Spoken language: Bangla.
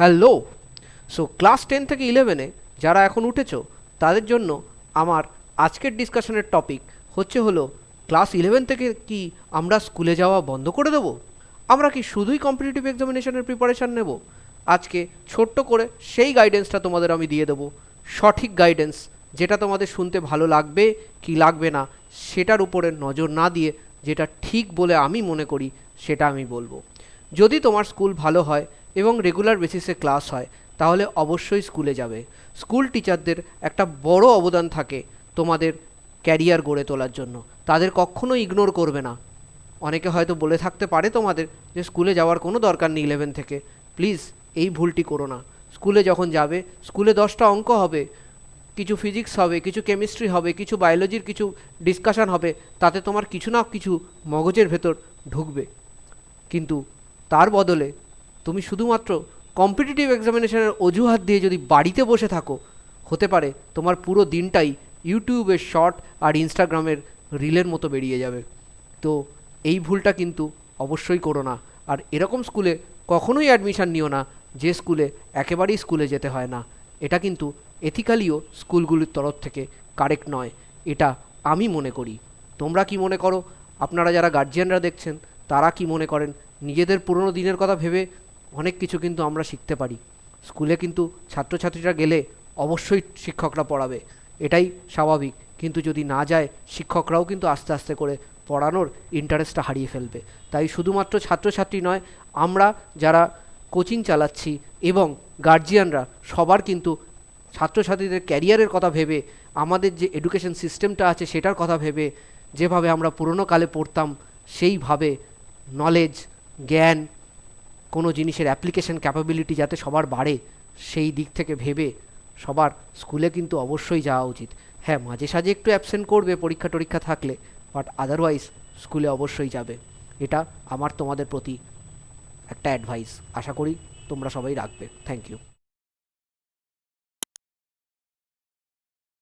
হ্যালো। সো ক্লাস টেন থেকে ইলেভেনে যারা এখন উঠেছ, তাদের জন্য আমার আজকের ডিসকাশনের টপিক হচ্ছে হলো ক্লাস ইলেভেন থেকে কি আমরা স্কুলে যাওয়া বন্ধ করে দেবো? আমরা কি শুধুই কম্পিটিটিভ এক্সামিনেশনের প্রিপারেশান নেব? আজকে ছোট্ট করে সেই গাইডেন্সটা তোমাদের আমি দিয়ে দেবো। সঠিক গাইডেন্স যেটা তোমাদের শুনতে ভালো লাগবে কি লাগবে না, সেটার উপরে নজর না দিয়ে যেটা ঠিক বলে আমি মনে করি, সেটা আমি বলব। যদি তোমার স্কুল ভালো হয় এবং রেগুলার বেসিসে ক্লাস হয়, তাহলে অবশ্যই স্কুলে যাবে। স্কুল টিচারদের একটা বড় অবদান থাকে তোমাদের ক্যারিয়ার গড়ে তোলার জন্য। তাদের কখনো ইগনোর করবে না। অনেকে হয়তো বলে থাকতে পারে তোমাদের যে স্কুলে যাওয়ার কোনো দরকার নেই ইলেভেন থেকে। প্লিজ এই ভুলটি করো না। স্কুলে যখন যাবে স্কুলে দশটা অঙ্ক হবে, কিছু ফিজিক্স হবে, কিছু কেমিস্ট্রি হবে, কিছু বায়োলজির কিছু ডিসকাশন হবে, তাতে তোমার কিছু না কিছু মগজের ভেতর ঢুকবে। কিন্তু তার বদলে তুমি শুধুমাত্র কম্পিটিটিভ এক্সামিনেশনের অজুহাত দিয়ে যদি বাড়িতে বসে থাকো, হতে পারে তোমার পুরো দিনটাই ইউটিউবের শর্ট আর ইনস্টাগ্রামের রিলের মতো বেরিয়ে যাবে। তো এই ভুলটা কিন্তু অবশ্যই করো না। আর এরকম স্কুলে কখনোই অ্যাডমিশান নিও না, যে স্কুলে একেবারেই স্কুলে যেতে হয় না। এটা কিন্তু এথিক্যালিও স্কুলগুলির তরফ থেকে কারেক্ট নয়। এটা আমি মনে করি। তোমরা কি মনে করো? আপনারা যারা গার্জিয়ানরা দেখছেন, তারা কি মনে করেন? নিজেদের পুরনো দিনের কথা ভেবে অনেক কিছু কিন্তু আমরা শিখতে পারি। স্কুলে কিন্তু ছাত্রছাত্রীরা গেলে অবশ্যই শিক্ষকরা পড়াবে। এটাই স্বাভাবিক। কিন্তু যদি না যায়, শিক্ষকরাও কিন্তু আস্তে আস্তে করে পড়ানোর ইন্টারেস্টটা হারিয়ে ফেলবে। তাই শুধুমাত্র ছাত্রছাত্রী নয়, আমরা যারা কোচিং চালাচ্ছি এবং গার্জিয়ানরা সবার কিন্তু ছাত্রছাত্রীদের ক্যারিয়ারের কথা ভেবে, আমাদের যে এডুকেশন সিস্টেমটা আছে সেটার কথা ভেবে, যেভাবে আমরা পুরনো কালে পড়তাম, সেইভাবে নলেজ জ্ঞান কোনো জিনিসের অ্যাপ্লিকেশন ক্যাপাবিলিটি যাতে সবার বাড়ে, সেই দিক থেকে ভেবে সবার স্কুলে কিন্তু অবশ্যই যাওয়া উচিত। হ্যাঁ মাঝে সাঝে একটু অ্যাবসেন্ট করবে পরীক্ষা টরীক্ষা থাকলে বাট আদারওয়াইজ স্কুলে অবশ্যই যাবে। এটা আমার তোমাদের প্রতি একটা অ্যাডভাইস আশা করি তোমরা সবাই রাখবে। Thank you